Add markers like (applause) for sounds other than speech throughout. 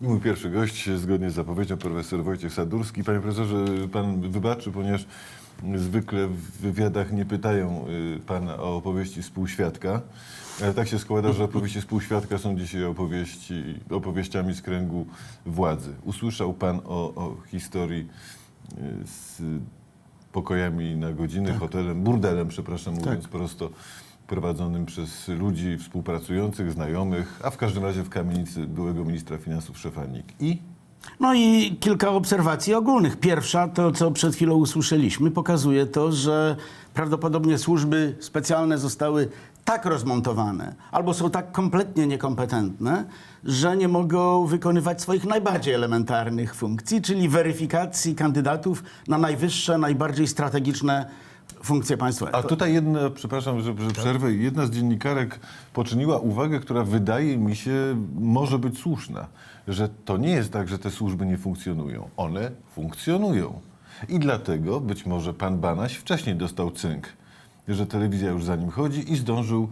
Mój pierwszy gość, zgodnie z zapowiedzią, profesor Wojciech Sadurski. Panie profesorze, pan wybaczy, ponieważ zwykle w wywiadach nie pytają y, pana o opowieści współświadka, ale tak się składa, że opowieści współświadka są dzisiaj opowieści, opowieściami z kręgu władzy. Usłyszał pan o, o historii y, z pokojami na godziny, hotelem, burdelem, przepraszam mówiąc prosto, prowadzonym przez ludzi współpracujących, znajomych, a w każdym razie w kamienicy byłego ministra finansów Szefanik. I No i kilka obserwacji ogólnych. Pierwsza, to co przed chwilą usłyszeliśmy, pokazuje to, że prawdopodobnie służby specjalne zostały tak rozmontowane albo są tak kompletnie niekompetentne, że nie mogą wykonywać swoich najbardziej elementarnych funkcji, czyli weryfikacji kandydatów na najwyższe, najbardziej strategiczne funkcje państwowe. A tutaj jedna, przepraszam, że, że przerwę, jedna z dziennikarek poczyniła uwagę, która wydaje mi się może być słuszna, że to nie jest tak, że te służby nie funkcjonują. One funkcjonują. I dlatego być może pan Banaś wcześniej dostał cynk, że telewizja już za nim chodzi i zdążył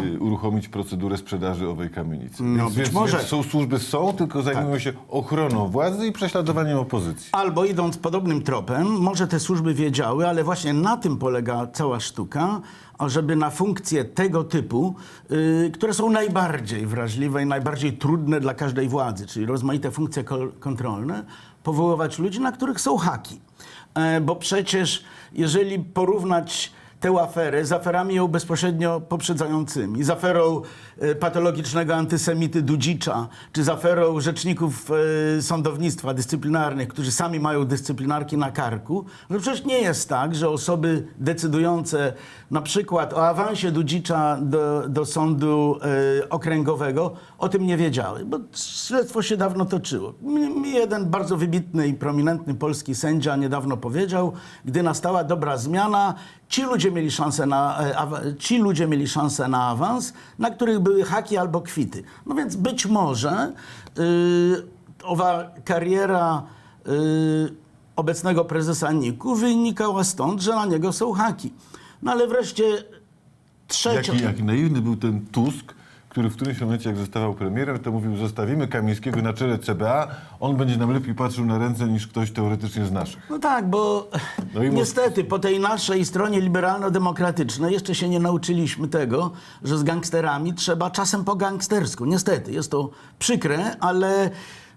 y, uruchomić procedurę sprzedaży owej kamienicy. No, więc, być może. więc są służby są, tylko zajmują się ochroną władzy i prześladowaniem opozycji. Albo idąc podobnym tropem, może te służby wiedziały, ale właśnie na tym polega cała sztuka, ażeby na funkcje tego typu, y, które są najbardziej wrażliwe i najbardziej trudne dla każdej władzy, czyli rozmaite funkcje kontrolne, powoływać ludzi, na których są haki. E, bo przecież jeżeli porównać tę aferę z aferami ją bezpośrednio poprzedzającymi, z aferą e, patologicznego antysemity Dudzicza, czy z aferą rzeczników e, sądownictwa dyscyplinarnych, którzy sami mają dyscyplinarki na karku, no przecież nie jest tak, że osoby decydujące na przykład o awansie Dudzicza do, do sądu e, okręgowego o tym nie wiedziały, bo śledztwo się dawno toczyło. Mi, jeden bardzo wybitny i prominentny polski sędzia niedawno powiedział, gdy nastała dobra zmiana, ci ludzie mieli szansę na, e, ci ludzie mieli szansę na awans, na których były haki albo kwity. No więc być może yy, owa kariera yy, obecnego prezesa NIK-u wynikała stąd, że na niego są haki. No ale wreszcie trzecią... Jaki, jaki naiwny był ten Tusk, który w którymś momencie, jak zostawał premierem, to mówił, zostawimy Kamińskiego na czele CBA, on będzie nam lepiej patrzył na ręce niż ktoś teoretycznie z naszych. No tak, bo No niestety po tej naszej stronie liberalno-demokratycznej jeszcze się nie nauczyliśmy tego, że z gangsterami trzeba czasem po gangstersku. Niestety, jest to przykre, ale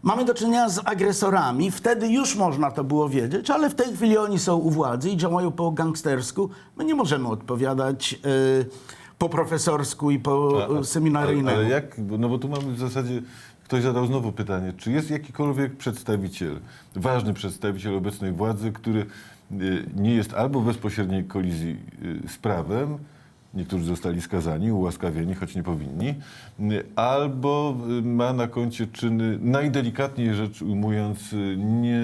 mamy do czynienia z agresorami. Wtedy już można to było wiedzieć, ale w tej chwili oni są u władzy i działają po gangstersku. My nie możemy odpowiadać y, po profesorsku i po A- seminaryjnemu. Ale, ale jak, no bo tu mamy w zasadzie, ktoś zadał znowu pytanie, czy jest jakikolwiek przedstawiciel, ważny przedstawiciel obecnej władzy, który y, nie jest albo w bezpośredniej kolizji y, z prawem, niektórzy zostali skazani, ułaskawieni, choć nie powinni, y, albo ma na koncie czyny, najdelikatniej rzecz ujmując, nie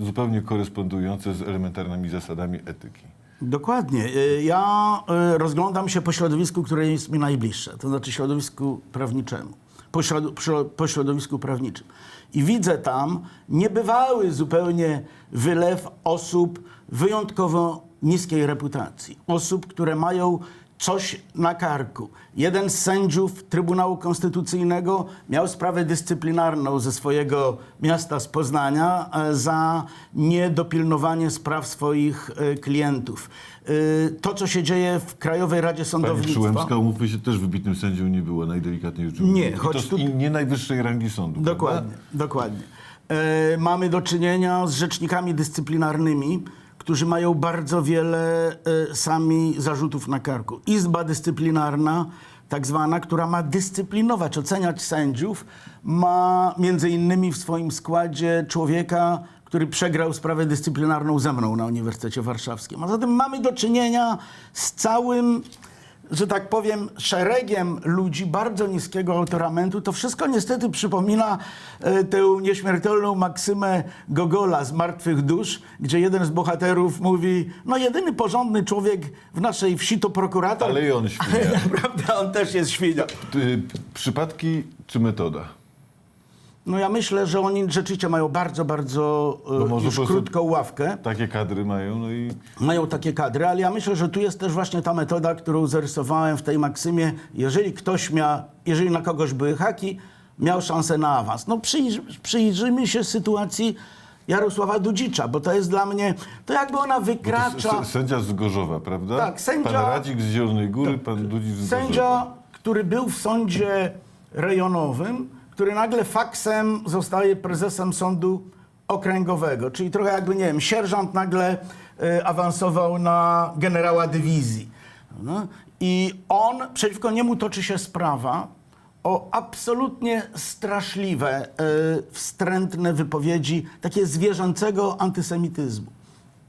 zupełnie korespondujące z elementarnymi zasadami etyki. Dokładnie. Y, Ja y, rozglądam się po środowisku, które jest mi najbliższe, to znaczy środowisku prawniczemu, po, przy- po środowisku prawniczym. I widzę tam niebywały zupełnie wylew osób wyjątkowo niskiej reputacji. Osób, które mają coś na karku. Jeden z sędziów Trybunału Konstytucyjnego miał sprawę dyscyplinarną ze swojego miasta z Poznania e, za niedopilnowanie spraw swoich e, klientów. E, To, co się dzieje w Krajowej Radzie Pani Sądownictwa. Przyłębska, umówmy się, też wybitnym sędzią nie była, najdelikatniej rzecz. Nie, choć tu- nie najwyższej rangi sądu. Dokładnie, prawda? dokładnie. E, mamy do czynienia z rzecznikami dyscyplinarnymi, którzy mają bardzo wiele e, sami zarzutów na karku. Izba dyscyplinarna, tak zwana, która ma dyscyplinować, oceniać sędziów, ma między innymi w swoim składzie człowieka, który przegrał sprawę dyscyplinarną ze mną na Uniwersytecie Warszawskim. A zatem mamy do czynienia z całym że tak powiem, szeregiem ludzi bardzo niskiego autoramentu, to wszystko niestety przypomina e, tę nieśmiertelną maksymę Gogola z Martwych Dusz, gdzie jeden z bohaterów mówi, no jedyny porządny człowiek w naszej wsi to prokurator. Ale i on świnia. Ale naprawdę (laughs) on też jest świnia. Y, przypadki czy metoda? No ja myślę, że oni rzeczywiście mają bardzo, bardzo e, może już po prostu- krótką ławkę. Takie kadry mają, no i mają takie kadry, ale ja myślę, że tu jest też właśnie ta metoda, którą zarysowałem w tej maksymie. Jeżeli ktoś miał, jeżeli na kogoś były haki, miał szansę na awans. No przyjrz, przyjrzyjmy się sytuacji Jarosława Dudzicza, bo to jest dla mnie, to jakby ona wykracza... s- Sędzia z Gorzowa, prawda? Tak, sędzia- Pan Radzik z Zielonej Góry, pan Dudzic z Gorzowa. Sędzia, który był w sądzie rejonowym, który nagle faksem zostaje prezesem sądu okręgowego, czyli trochę jakby, nie wiem, sierżant nagle e, awansował na generała dywizji. No? I on, przeciwko niemu toczy się sprawa o absolutnie straszliwe, e, wstrętne wypowiedzi, takie zwierzęcego antysemityzmu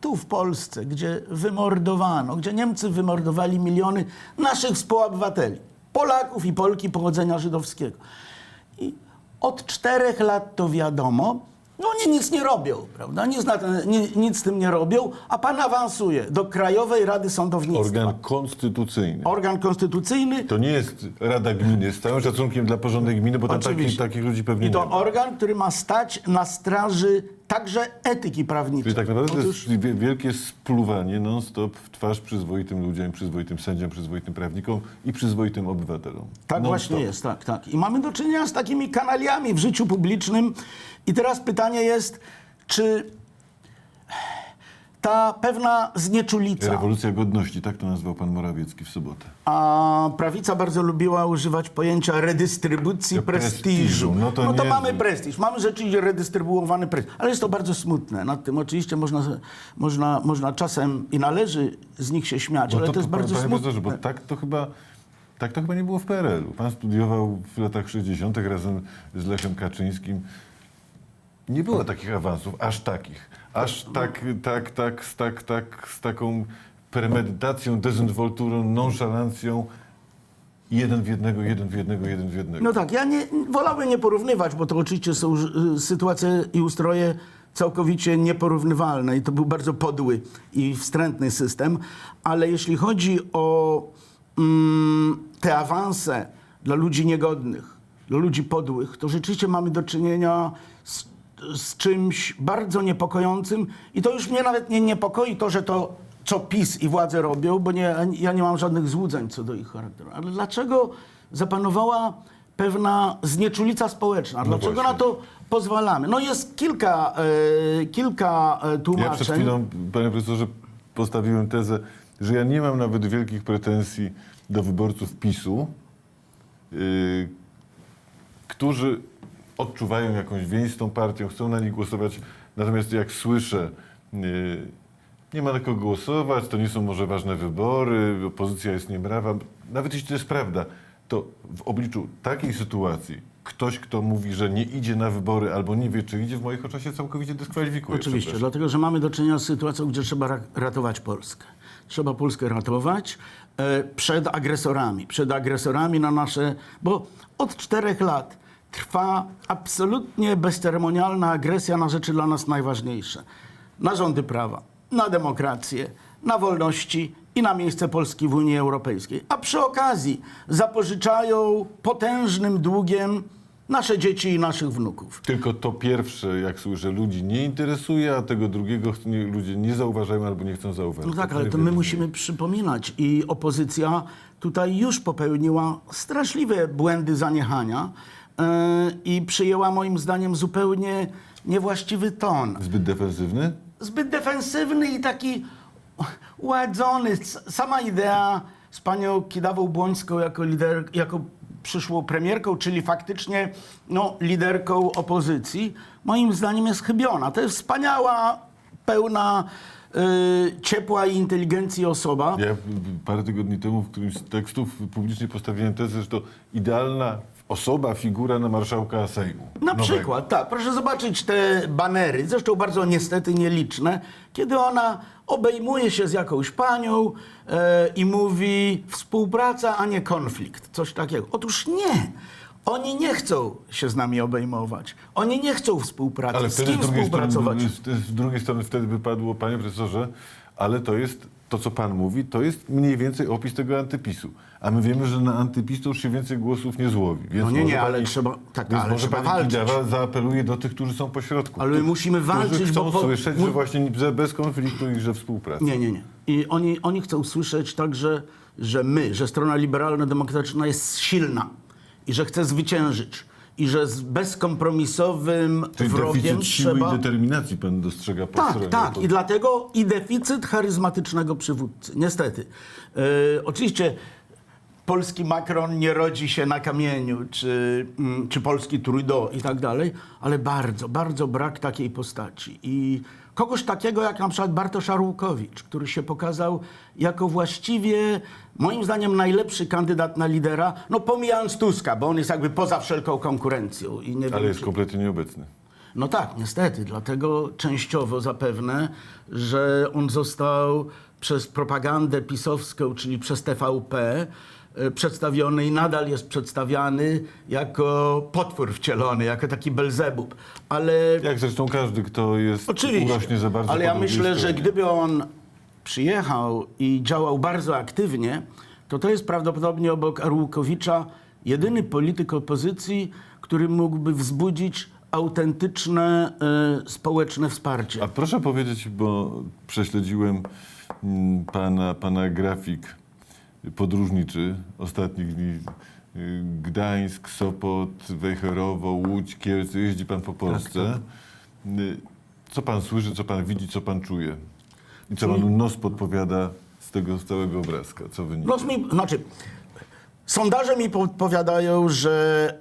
tu w Polsce, gdzie wymordowano, gdzie Niemcy wymordowali miliony naszych współobywateli, Polaków i Polki pochodzenia żydowskiego. I od czterech lat to wiadomo, no oni nic nie robią, prawda? Nic, na ten, ni, nic z tym nie robią, a pan awansuje do Krajowej Rady Sądownictwa. Organ konstytucyjny. Organ konstytucyjny To nie jest Rada Gminy, z całym szacunkiem dla porządek gminy, bo tam takich, takich ludzi pewnie i nie to ma. organ, który ma stać na straży także etyki prawniczej. Czyli tak naprawdę to Otóż- jest wie- wielkie spluwanie non-stop w twarz przyzwoitym ludziom, przyzwoitym sędziom, przyzwoitym prawnikom i przyzwoitym obywatelom. Tak właśnie jest, tak, tak. I mamy do czynienia z takimi kanaliami w życiu publicznym. I teraz pytanie jest, czy ta pewna znieczulica, Rewolucja godności, tak to nazwał pan Morawiecki w sobotę. a prawica bardzo lubiła używać pojęcia redystrybucji prestiżu. prestiżu. No to nie- mamy prestiż, mamy rzeczywiście redystrybuowany prestiż, ale jest to bardzo smutne. Nad tym oczywiście można, można, można czasem i należy z nich się śmiać, ale to, jest bardzo panie smutne. bo tak to chyba... Tak to chyba nie było w PRL-u. Pan studiował w latach 60. razem z Lechem Kaczyńskim. Nie było takich awansów, aż takich. Aż tak, tak, tak, z tak, tak, z taką premedytacją, dezynwolturą, nonszalancją. Jeden w jednego, jeden w jednego, jeden w jednego. No tak, ja nie, wolałbym nie porównywać, bo to oczywiście są y, sytuacje i ustroje całkowicie nieporównywalne i to był bardzo podły i wstrętny system, ale jeśli chodzi o mm, te awanse dla ludzi niegodnych, dla ludzi podłych, to rzeczywiście mamy do czynienia z, z czymś bardzo niepokojącym i to już mnie nawet nie niepokoi to, że to co PiS i władze robią, bo nie, ja nie mam żadnych złudzeń co do ich charakteru. Ale dlaczego zapanowała pewna znieczulica społeczna? Dlaczego właśnie. na to pozwalamy? No jest kilka, e, kilka e, Ja przed tłumaczeń. chwilą, panie profesorze, postawiłem tezę, że ja nie mam nawet wielkich pretensji do wyborców PiSu, yy, którzy odczuwają jakąś więź z tą partią, chcą na nich głosować. Natomiast jak słyszę, yy, nie ma na kogo głosować, to nie są może ważne wybory, opozycja jest niebrawa. Nawet jeśli to jest prawda, to w obliczu takiej sytuacji ktoś, kto mówi, że nie idzie na wybory albo nie wie, czy idzie, w moich oczach się całkowicie dyskwalifikuje. Oczywiście, dlatego że mamy do czynienia z sytuacją, gdzie trzeba ra- ratować Polskę. Trzeba Polskę ratować e, przed agresorami, przed agresorami na nasze. Bo od czterech lat trwa absolutnie bezceremonialna agresja na rzeczy dla nas najważniejsze: na rządy prawa, na demokrację, na wolności i na miejsce Polski w Unii Europejskiej. A przy okazji zapożyczają potężnym długiem nasze dzieci i naszych wnuków. Tylko to pierwsze, jak słyszę, ludzi nie interesuje, a tego drugiego nie, ludzie nie zauważają albo nie chcą zauważyć. No tak, ale to my musimy przypominać i opozycja tutaj już popełniła straszliwe błędy zaniechania i przyjęła moim zdaniem zupełnie niewłaściwy ton. Zbyt defensywny? Zbyt defensywny i taki uładzony. Sama idea z panią Kidawą-Błońską jako, lider, jako przyszłą premierką, czyli faktycznie no, liderką opozycji, moim zdaniem jest chybiona. To jest wspaniała, pełna y, ciepła i inteligencji osoba. Ja parę tygodni temu w którymś z tekstów publicznie postawiłem tezę, że to idealna osoba, figura na marszałka Sejmu. Na Nowego. przykład, tak. Proszę zobaczyć te banery, zresztą bardzo niestety nieliczne, kiedy ona obejmuje się z jakąś panią e, i mówi współpraca, a nie konflikt. Coś takiego. Otóż nie. Oni nie chcą się z nami obejmować. Oni nie chcą współpracy. Ale z wtedy kim z drugiej, współpracować? strony, z, z drugiej strony wtedy by padło, panie profesorze, ale to jest, to co pan mówi, to jest mniej więcej opis tego antypisu. A my wiemy, że na antypis to już się więcej głosów nie złowi. Więc No nie, nie, ale pani, trzeba- tak, więc ale może trzeba pani. Kidawa zaapeluje do tych, którzy są pośrodku. Ale my musimy walczyć, chcą bo po- słyszeć, że właśnie że bez konfliktu i że współpraca. Nie, nie, nie. I oni, oni chcą słyszeć także, że my, że strona liberalno-demokratyczna jest silna i że chce zwyciężyć. I że z bezkompromisowym Czyli wrogiem deficyt siły trzeba... i determinacji pan dostrzega po Tak, stronie. tak. To- I dlatego i deficyt charyzmatycznego przywódcy. Niestety. E, oczywiście polski Macron nie rodzi się na kamieniu, czy, mm, czy polski Trudeau i tak dalej, ale bardzo, bardzo brak takiej postaci. I kogoś takiego jak na przykład Bartosz Arłukowicz, który się pokazał jako właściwie, moim zdaniem, najlepszy kandydat na lidera, no pomijając Tuska, bo on jest jakby poza wszelką konkurencją. I nie Ale wiem, jest czy... kompletnie nieobecny. No tak, niestety. Dlatego częściowo zapewne, że on został przez propagandę pisowską, czyli przez TVP, przedstawiony i nadal jest przedstawiany jako potwór wcielony, jako taki Belzebub. Ale Jak zresztą każdy, kto jest oczywiście, urośnie za bardzo ale ja myślę, że gdyby on przyjechał i działał bardzo aktywnie, to to jest prawdopodobnie obok Arłukowicza jedyny polityk opozycji, który mógłby wzbudzić autentyczne e, społeczne wsparcie. A proszę powiedzieć, bo prześledziłem mm, pana, pana grafik podróżniczy ostatnich dni. Gdańsk, Sopot, Wejherowo, Łódź, Kielce. Jeździ pan po Polsce. Y, Co pan słyszy, co pan widzi, co pan czuje? I co panu nos podpowiada z tego całego obrazka? Co wynika? Los mi, znaczy, sondaże mi podpowiadają, że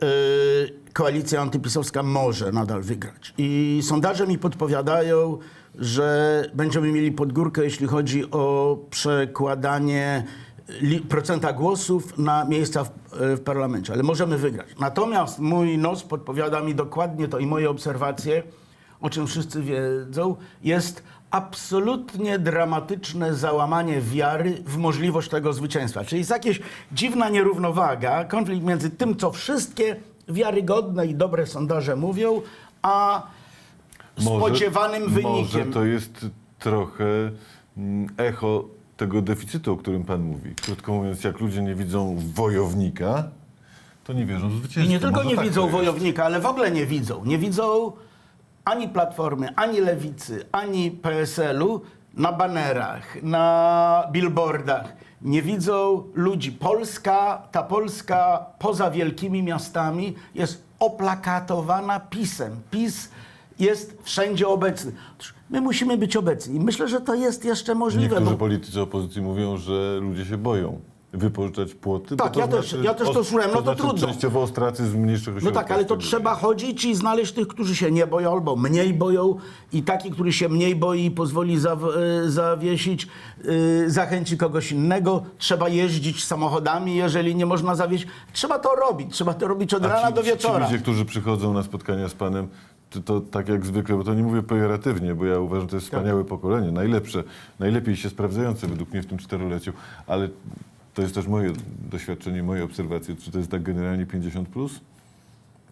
y, koalicja antypisowska może nadal wygrać. I sondaże mi podpowiadadą, że będziemy mieli podgórkę, jeśli chodzi o przekładanie procenta głosów na miejsca w, y, w parlamencie. Ale możemy wygrać. Natomiast mój nos podpowiada mi dokładnie to i moje obserwacje, o czym wszyscy wiedzą, jest absolutnie dramatyczne załamanie wiary w możliwość tego zwycięstwa. Czyli jest jakaś dziwna nierównowaga, konflikt między tym, co wszystkie wiarygodne i dobre sondaże mówią, a spodziewanym Może wynikiem. to jest trochę mm, echo tego deficytu, o którym pan mówi. Krótko mówiąc, jak ludzie nie widzą wojownika, to nie wierzą w zwycięstwo. I nie tylko Może nie tak widzą wojownika, ale w ogóle nie widzą. Nie widzą ani Platformy, ani Lewicy, ani PSL-u na banerach, na billboardach. Nie widzą ludzi. Polska, ta Polska poza wielkimi miastami jest oplakatowana PiSem. PiS jest wszędzie obecny. My musimy być obecni. Myślę, że to jest jeszcze możliwe. Niektórzy Bo... politycy opozycji mówią, że ludzie się boją wypożyczać płoty. Tak, ja też- ja też to słyszałem, no to znaczy trudno. częściowo ostracyzm mniejszych No tak, ale to trzeba chodzić i znaleźć tych, którzy się nie boją albo mniej boją i taki, który się mniej boi i pozwoli e, zawiesić, y, zachęci kogoś innego. Trzeba jeździć samochodami, jeżeli nie można zawieść. Trzeba to robić, trzeba to robić od A rana ci- do wieczora. Ci ludzie, którzy przychodzą na spotkania z panem, to, to tak jak zwykle, bo to nie mówię pejoratywnie, bo ja uważam, że to jest Tak. wspaniałe pokolenie, najlepsze, najlepiej się sprawdzające według mnie w tym czteroleciu, ale to jest też moje doświadczenie, moje obserwacje. Czy to jest tak generalnie 50 plus?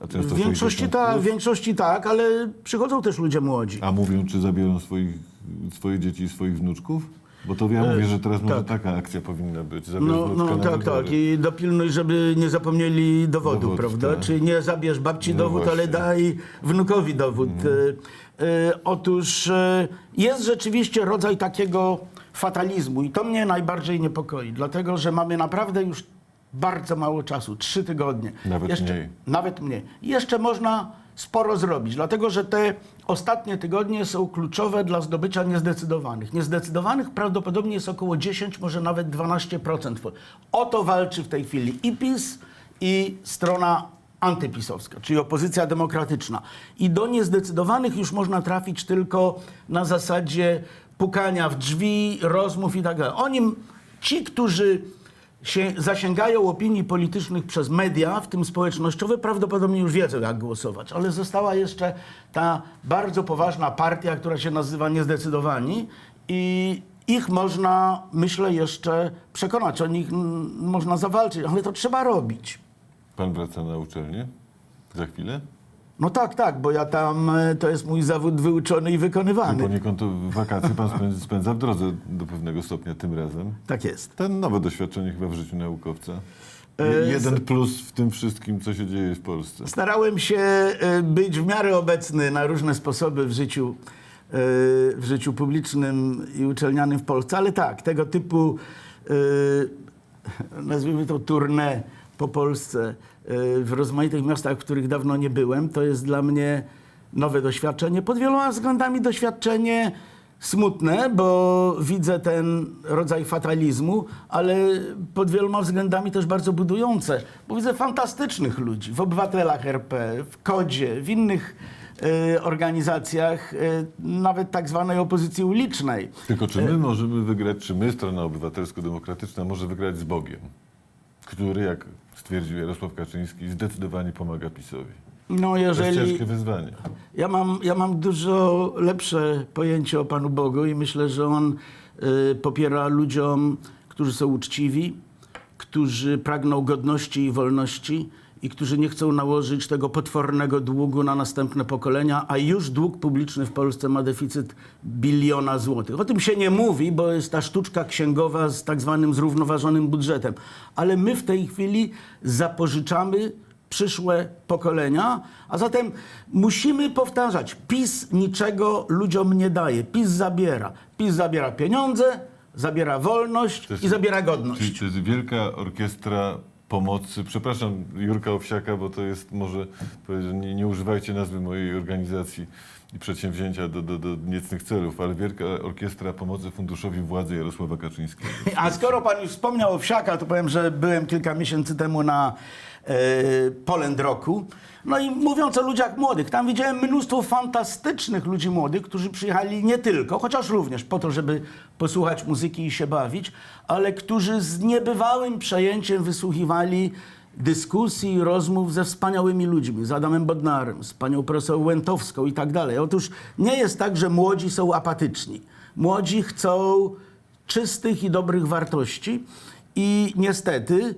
W większości, 60 tak, w większości tak, ale przychodzą też ludzie młodzi. A mówią, czy zabiorą swoich, swoje dzieci i swoich wnuczków? Bo to ja mówię, że teraz może tak. taka akcja powinna być. No, no tak, tak. I dopilnuj, żeby nie zapomnieli dowodu, Dowodów, prawda? tak. Czyli nie zabierz babci No dowód, ale właśnie. daj wnukowi dowód. Y, y, otóż y, jest rzeczywiście rodzaj takiego fatalizmu i to mnie najbardziej niepokoi, dlatego że mamy naprawdę już bardzo mało czasu, trzy tygodnie. Nawet mniej. Nawet mniej. Jeszcze można sporo zrobić, dlatego że te ostatnie tygodnie są kluczowe dla zdobycia niezdecydowanych. Niezdecydowanych prawdopodobnie jest około 10, może nawet 12%. O to walczy w tej chwili i PiS, i strona antypisowska, czyli opozycja demokratyczna. I do niezdecydowanych już można trafić tylko na zasadzie pukania w drzwi, rozmów i tak dalej. Oni, ci, którzy się zasięgają opinii politycznych przez media, w tym społecznościowe, prawdopodobnie już wiedzą, jak głosować. Ale została jeszcze ta bardzo poważna partia, która się nazywa Niezdecydowani i ich można, myślę, jeszcze przekonać. O nich można zawalczyć, ale to trzeba robić. Pan wraca na uczelnię? Za chwilę? No tak, tak, bo ja tam, e, to jest mój zawód wyuczony i wykonywany. Poniekąd to wakacje pan spędza, w drodze do pewnego stopnia tym razem. Tak jest. Ten nowe doświadczenie chyba w życiu naukowca. E, Jeden plus w tym wszystkim, co się dzieje w Polsce. Starałem się e, być w miarę obecny na różne sposoby w życiu, w życiu publicznym i uczelnianym w Polsce, ale tak, tego typu, nazwijmy to tournée po Polsce, y, w rozmaitych miastach, w których dawno nie byłem. To jest dla mnie nowe doświadczenie. Pod wieloma względami doświadczenie smutne, bo widzę ten rodzaj fatalizmu, ale pod wieloma względami też bardzo budujące, bo widzę fantastycznych ludzi w obywatelach RP, w Kodzie, w innych y, organizacjach, y, nawet tak zwanej opozycji ulicznej. Tylko czy my możemy wygrać, czy my, strona obywatelsko-demokratyczna, może wygrać z Bogiem, który, jak stwierdził Jarosław Kaczyński, zdecydowanie pomaga PiSowi. No To jest jeżeli... ciężkie wyzwanie. Ja mam, ja mam dużo lepsze pojęcie o Panu Bogu i myślę, że On y, popiera ludziom, którzy są uczciwi, którzy pragną godności i wolności i którzy nie chcą nałożyć tego potwornego długu na następne pokolenia, a już dług publiczny w Polsce ma deficyt biliona złotych. O tym się nie mówi, bo jest ta sztuczka księgowa z tak zwanym zrównoważonym budżetem. Ale my w tej chwili zapożyczamy przyszłe pokolenia, a zatem musimy powtarzać, PiS niczego ludziom nie daje, PiS zabiera. PiS zabiera pieniądze, zabiera wolność i zabiera godność. Czyli to jest wielka orkiestra pomocy. Przepraszam Jurka Owsiaka, bo to jest może, nie, nie używajcie nazwy mojej organizacji i przedsięwzięcia do, do, do niecnych celów, ale wielka orkiestra pomocy Funduszowi Władzy Jarosława Kaczyńskiego. (laughs) A skoro pan już wspomniał o to powiem, że byłem kilka miesięcy temu na Poland Roku. No i mówiąc o ludziach młodych, tam widziałem mnóstwo fantastycznych ludzi młodych, którzy przyjechali nie tylko, chociaż również po to, żeby posłuchać muzyki i się bawić, ale którzy z niebywałym przejęciem wysłuchiwali dyskusji, rozmów ze wspaniałymi ludźmi, z Adamem Bodnarem, z panią profesor Łętowską i tak dalej. Otóż nie jest tak, że młodzi są apatyczni. Młodzi chcą czystych i dobrych wartości. I niestety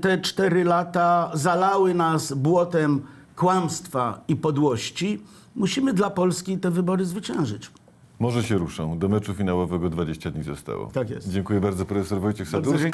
te cztery lata zalały nas błotem kłamstwa i podłości. Musimy dla Polski te wybory zwyciężyć. Może się ruszą. Do meczu finałowego 20 dni zostało. Tak jest. Dziękuję bardzo profesor Wojciech dziękuję.